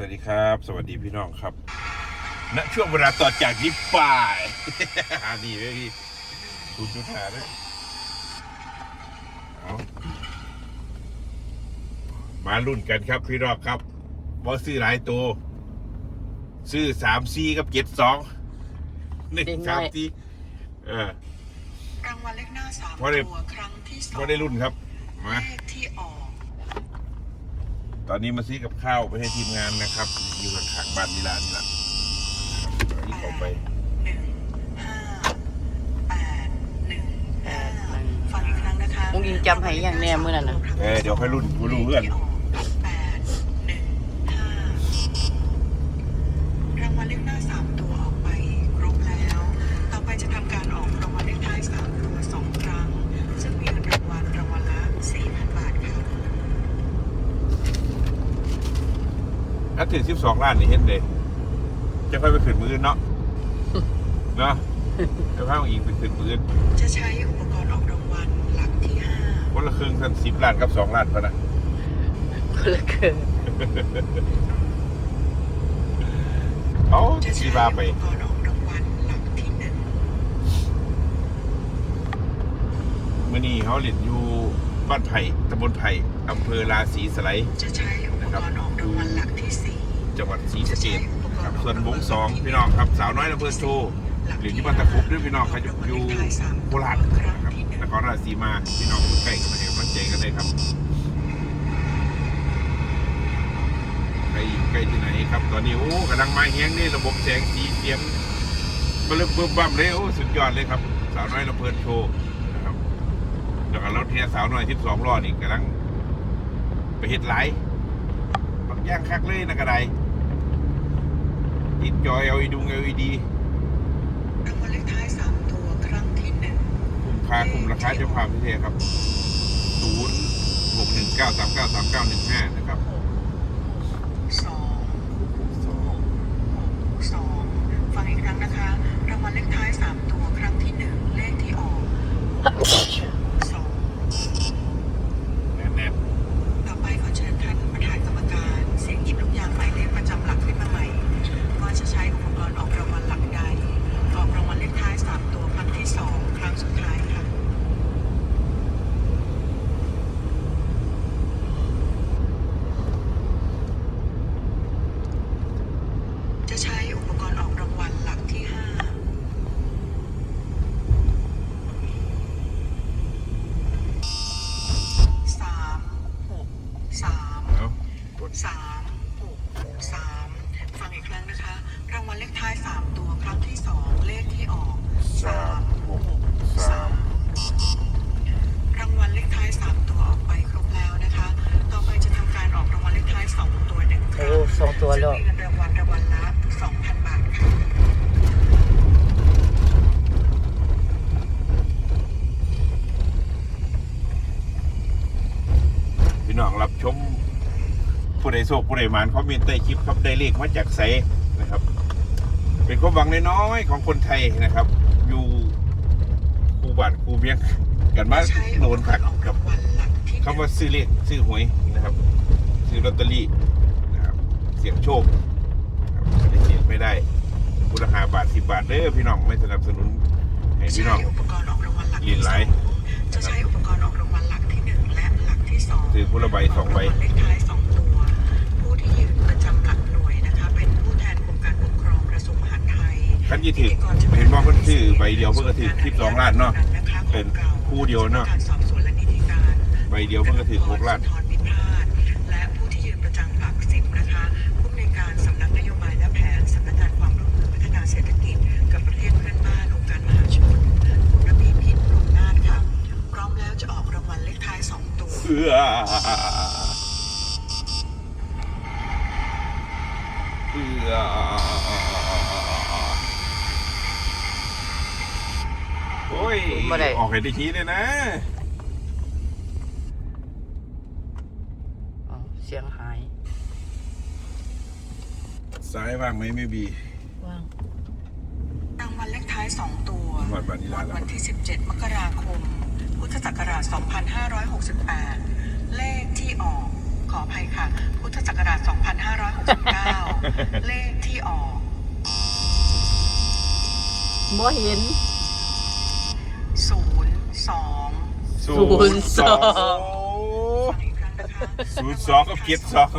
วัสดีครับ สวัสดีพี่น้องครับ ณ ช่วงเวลาต่อจากนี้ไปนี่เลยพี่ศูนย์จุดหาเลยเอามารุ่นกันครับพี่น้องครับว่าซื้อหลายตัว ซื้อสามซีกับเจ็ดสองหนึ่งเด็กน้สาอมยซีเออรางวัลเลขหน้าสามพอได้ตัวครั้งที่สองพอได้รุ่นครับ มาเลขที่ออก ตอนนี้มาซื้อกับข้าวไปให้ทีมงานนะครับ อยู่ข้างๆบ้านมิลานนะเอาอีกออกไปหนึ่งห้าแปดหนึ่งแปห้าดหนึ่งฟังอีกครั้งนะคะมุกยิงจำให้อย่างแน่มื้อนั้นน่ะเออเดี๋ยวค่อยรุ่นกูรู้เพื่อนลขที่กแปดหนึ่งห้ารางวัลเลขหน้าสามตัวออกไปครบแล้ว ต่อไปจะทำการออกรางวัลเลขท้ายสามตัวสองครั้ง ซึ่งมีเงินรางวัลรางวัลละสี่พันบาทค่ะ ถ้าถึงสิบสองล้านนี่เห็นเลยจะค่อยไปขึ้นมืออนเนาะเนาะจะพาอีกไปขึ้นมืออนจะใช้อุปกรณ์ออกรางวัลหลักที่ห้าคนละครึ่งท่านสิบล้านกับสองล้านพะนะคนละเกินเอาจะชีใช้บาไปอุปกรณ์ออกรางวัลหลักที่หนึ่งมื่อนี้เขาเรียนอยู่บ้านไผ่ตำบลไผ่อำเภอราศีสไลด์จะใช้อุปกรณ์ รางวัลหลักที่สี่จังหวัดศรีสะเกษครับส่วนวงสองพี่น้องครับสาวน้อยลำเภอโชว์หรือที่บ้านตะคุบด้วยพี่น้องเขาอยู่อยู่โคราชนะครับนครราชสีมาพี่น้องใกล้กันให้กำลังใจกันเลยครับใครอยู่ใกล้ที่ไหนครับ ตอนนี้โอ้กำลังมาแห้งนี่ระบบแสงสีเสียงมันเริ่มเบิ่มบั่มเลยโอ้สุดยอดเลยครับสาวน้อยลำเพลินโชว์นะครับแล้วก็รถเทียสาวน้อยที่สองล้อนี่กำลังไปเฮ็ดไลฟ์ ย่างคักเลยนะกระไดติดจอย LED ดู LED รางวัลเลขท้ายสามตัวครั้งที่หนึ่งคุ้มค่าคุ้มราคาเจ้าภาพพิเศษครับ0 6 1 9 3 9 3 9 1 5นะครับ สองสองฟังอีกครั้งนะคะ รางวัลเลขท้ายสามตัวครั้งที่หนึ่งเลขที่ออกสอง แน่น ต่อไปขอเชิญท่านประธานกรรมการ เสียงหยิบลูกยางหมายเลขประจำหลักขึ้นมาใหม่ ว่าจะใช้อุปกรณ์ออกรางวัลหลักใด ออกรางวัลเลขท้ายสามตัวครั้งที่สองครั้งสุดท้ายค่ะ จะใช้อุปกรณ์ออกรางวัลหลักที่ห้าสามหกสาม ๆเอากด สามหกสามฟังอีกครั้งนะคะ รางวัลเลขท้ายสามตัวครั้งที่สองเลขที่ออกสามหกสามรางวัลเลขท้ายสามตัวออกไปครบแล้วนะคะ ต่อไปจะทำการออกรางวัลเลขท้ายสองตัวหนึ่งค โอ้ รั้งสองตัวซึ่งแล้วมีเงินรางวัลรางวัลละสองพันบาทค่ะพี่น้องรับชม ผู้ใดโศกผู้ใดหมานเขามีใต้คลิปครับได้เลขมาจากไสนะครับ เป็นความหวังน้อยๆของคนไทยนะครับ อยู่คูบ้านคูเมียงกันมาใช้โดอุปนกขัรดณ์ออกกัราบงวัลหลักที่หนึ่งคำว่าซื้อเลขซื้อหวยนะครับ ซื้อลอตเตอรี่นะครับ เสี่ยงโชคนะครับไม่ได้เสี่ยงไม่ได้คุณราคาบาทสิบบาทเด้อพี่น้องไม่สนับสนุนให้พี่ใช้น้องอุปกรณ์ออกรางวัลหลักเรียที่นสหลาอยงจะใช้อุปกรณ์ออกรางวัลหลักที่หนึ่งและหลักที่สองถือคนละใบสองใบรางวัลเลขท้ายสองตัวผู้ที่ยืนประจำหลักหน่วยนะคะเป็นผู้แทนกรมการปกครองกระทรวงมหาดไทยขั้นยี่ถือเห็นว่าเพิ่นซื้อใบเดียวเพิ่นก็ถือคลิปสองล้านเนาะเป็นคู่เดียวเนาะการสอบสวนและนิติการใบเดียวเพิ่นก็ถือหกล้าน โอ้ยบ่ได้ ออกให้ได้ทีเลยนะอ๋อเสียงหาย ซ้ายว่างไหมไม่บีว่าง รางวัลเลขท้าย 2 ตัวงวดวันนี้งแล้ววดวันที่ 17 มกราคม พุทธศักราช 2568 เลขที่ออก บ่เห็น ศูนย์สองศูนย์สองศูนย์สองก็คิดสอง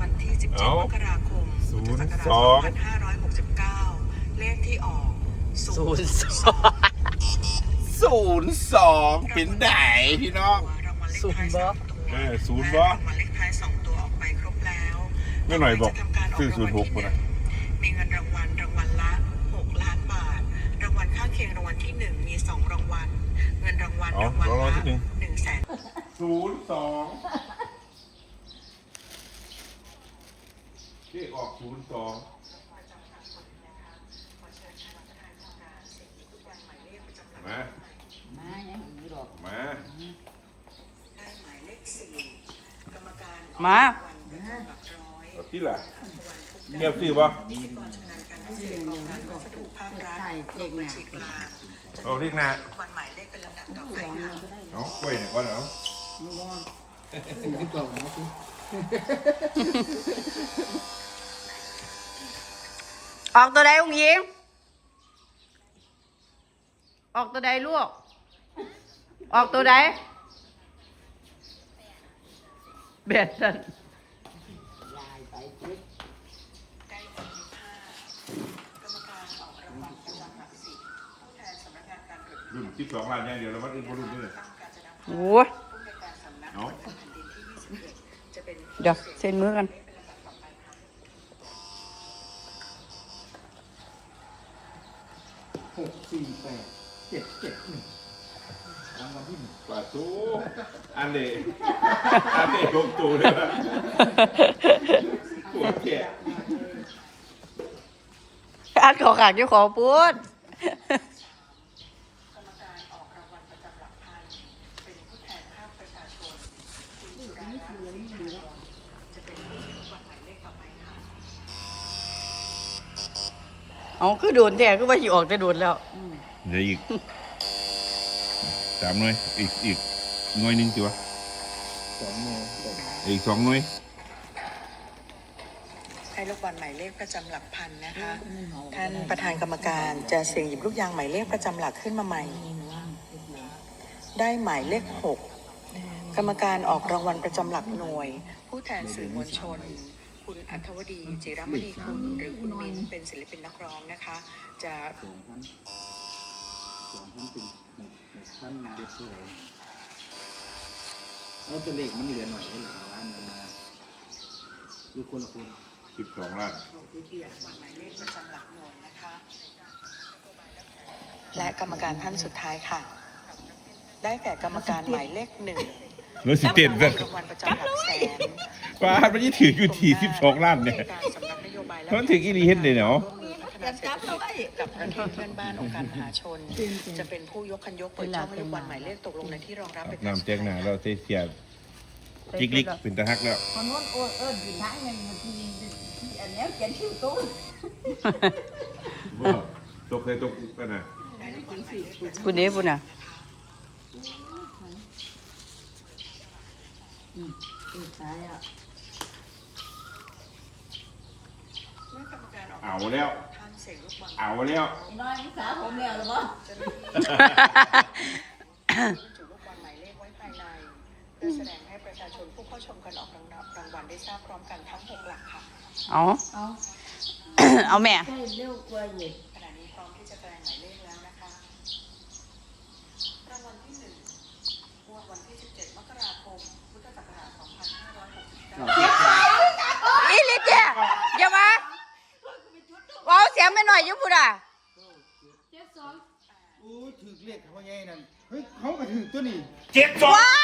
วันที่สิบเจ็ดเอ้มกราคมศูนย์สองาร้อยหกสิบเก้าเลขที่ออกศูนย์สอง ศูนย์สองเป็นไหนพี่น้องศูนวับ้ายสามตัเออศูนย์บ่แลาเลขท้ายสองตัวออกไปครบแล้วแม่หน่อยบอก ซื้อรางวัล06ที่พุ่นหน่ะนึ่งมีเงินรางวัลรางวัลละ6ล้านบาท รางวัลข้างเคียงรางวัลที่หนึ่งมีสองรางวัล เงินรางวัลอ๋อรางวัลรางวัลละที่หนึ่งหนึ่งแสนศูนย์สองที่ออกศูนย์สองมามาอย่างนี้หรอกมาได้หมา เอาที่ละเงียบสิบ่พิธีกรชำนาญการเกษตรกองการวัสดุภาครัฐกรมบัญชีกลางเอาเรียกนาวันหมายเลขเป็นลำดับต่อไปค่ะเอากล้วยเนี่ยก่อนเอาออกตัวใดอุ้งยิงออกตัวใดลูก ออกตัวใดเบ็ดสัน ได้หมายเลขห้ากรรมการออกรางวัลประจำหลักสิบผู้แทนสำนักงานการตรวจรุ่นที่สองล้านอย่างเดียวแล้วมันอื่นบ่รุ่นด้วยตั้งการจนาภาโอ้ยผู้ในวยการสำนักเอาแผ่นดินที่21จะเป็นเดี๋ยวเซ็นมือกัน เป็นลำดับต่อไปค่ะหกสี่แปดเจ็ดเจ็ดหนึ่งรางวัลที่หนึ่งปลาทูอันเดอันเดลงตูเลยว่ะตัวแก่ อันขอขากที่ขอพูดกรรมการออกรางวัลประจำหลักพันเป็นผู้แตน์ศรีชานนท์จะเป็นผู้ที่รางวัลหมายเลขต่อไปค่ะเอาคือโดนแท้คือว่าสิออกแต่โดนแล้ว เดี๋ยวอีกสามหน่วยอีกอีกหน่วยหนึงสิวะสองโมงตกอีกสองหน่วย ให้ลูกบอลหมายเลขประจำหลักพันนะคะ ท่านประธานกรรมการจะเสี่ยงหยิบลูกยางหมายเลขประจำหลักขึ้นมาใหม่ ได้หมายเลขหกกรรมการออกรางวัลประจำหลักหน่วย ผู้แทนสื่อมวลชน คุณอัธวดีจิรมณีคุณหรือคุณมิ้นเป็นศิลปินนักร้องนะคะ จะสองพันสองพันเป็นหกหกพันเจ็ดเท่าไหร่เอาตัวเลขมันเหลือหน่อยได้หรือล้านมันมาดูคนละคน สิบสองล้านหมายเลขประจำหลักหน่วยนะคะและกรรมการท่านสุดท้ายค่ะ ได้แก่กรรมการหมายเลขหนึ่งแล้วสิเต้นซะรางวัลประจำหลักแสนป้ามันยี่ถืออยู่ที่สิบสองล้านเนี่ยการสำนักนโยบายและมันถึงอีหลีเฮ็ดเลยเนาะร่วมมือพัฒนาเศรษฐกิจกับประเทศเพื่อนบ้านองค์การมหาชน จะเป็นผู้ยกคันยกเปิดช่องให้ลูกบอลหมายเลขตกลงในที่รองรับเป็นน้ำแจ้งหนาเราเสียเสียจิกลิกเป็นตะฮักแล้วคนนู้นโอนเอิญสิทางเงินที่ที่อัน เนี้ยเขียนชื่อตู้ตกใส่ตกกันนะพูดเด้พูดน่ะสุดท้ายอะเมื่อกรรมการออกเอาแล้วท่านเสกลูกบอลเอาแล้วอีน้อยมึงสาวผมแล้วหรือเปล่าจะมีจุดลูกบอลหมายเลขไว้ภายในเพื่อแสดงให้ประชาชนผู้เข้าชมการออกรางวัลรางวัลได้ทราบพร้อมกันทั้งหกหลักค่ะ เอาเอาเอาแม่ใช่เร็วกว่าอยู่ขณะนี้พร้อมที่จะแสดงหมายเลขแล้วนะคะรางวัลที่หนึ่งงวดวันที่ 17 มกราคม พุทธศักราช2569อีลิเจ้อย่ามาว้าวเสียงไม่หน่อยอยุพูดอะอู้ถือเลขเขาใหญ่นั่นเฮ้ยเขาก็ถือตัวนี้เจ็ดสอง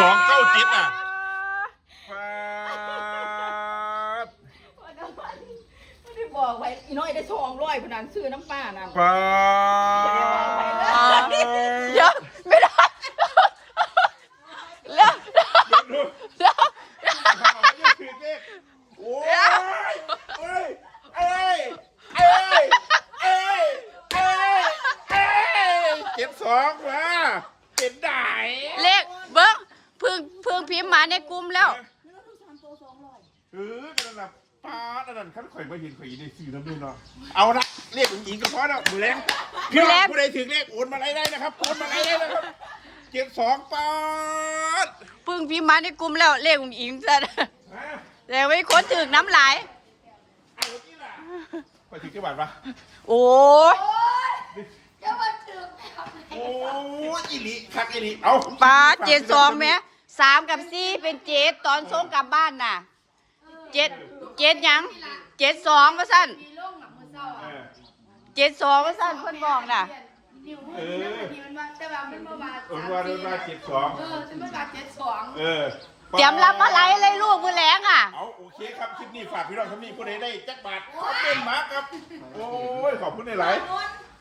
สองเก้าจิตอะป๊าดไม่ได้บอกไว้อีน้อยได้สองร้อยพนนั้นซื้อน้ำป้านั่นป๊าดเดี๋ยวไม่ได้แล้วแล้วโอ้ยเอ้ยเอ้ยเอ้ยเก็บสองม พึ่งพิมพ์มาในกลุ่มแล้วเออกันนั่นล่ะป้าดอันนั่นขั้นข่อยมาเห็นข่อยได้ซื้อน้ำนี่เนาะเอาละเรียกหญิงก็พอแล้วมือแรงพี่น้องผู้ใดถึงเลขโอนมาไล่ได้นะครับโอนมาไล่ได้นะครับเจ็ดสองป้าดเพึ่งพิมพ์มาในกลุ่มแล้วเลขของอิงซะฮะแต่ไว้คนถึงน้ำลาย เอาที่ล่ะข่อยถึงจังหวัดปะโอ้ยโอ้ยอีหลีคักอีหลีเอาปลาเจ็ดสองแม่ สามกับสี่เป็นเจ็ดตอนส่งกลับบ้านน่ะเจ็ดเจ็ดหยังเจ็ดสองว่าสั้นมีโรคหนักมือเศร้าอะเจ็ดสองว่าสั้นเพิ่นบอกน่ะนิ้วมือแล้วมันมันมาแต่ว่ามันมาบาดเออว่าเดินมาเจ็ดสองเออจะมาบาดเจ็ดสองเออเตรียมรับอะไรเลยลูกมือแรงอะเอาโอเคครับคลิปนี้ฝากพี่น้องท่านนี้ผู้ใดได้จักบาทคอมเมนมาครับ โอ้ยขอบคุณหลายๆ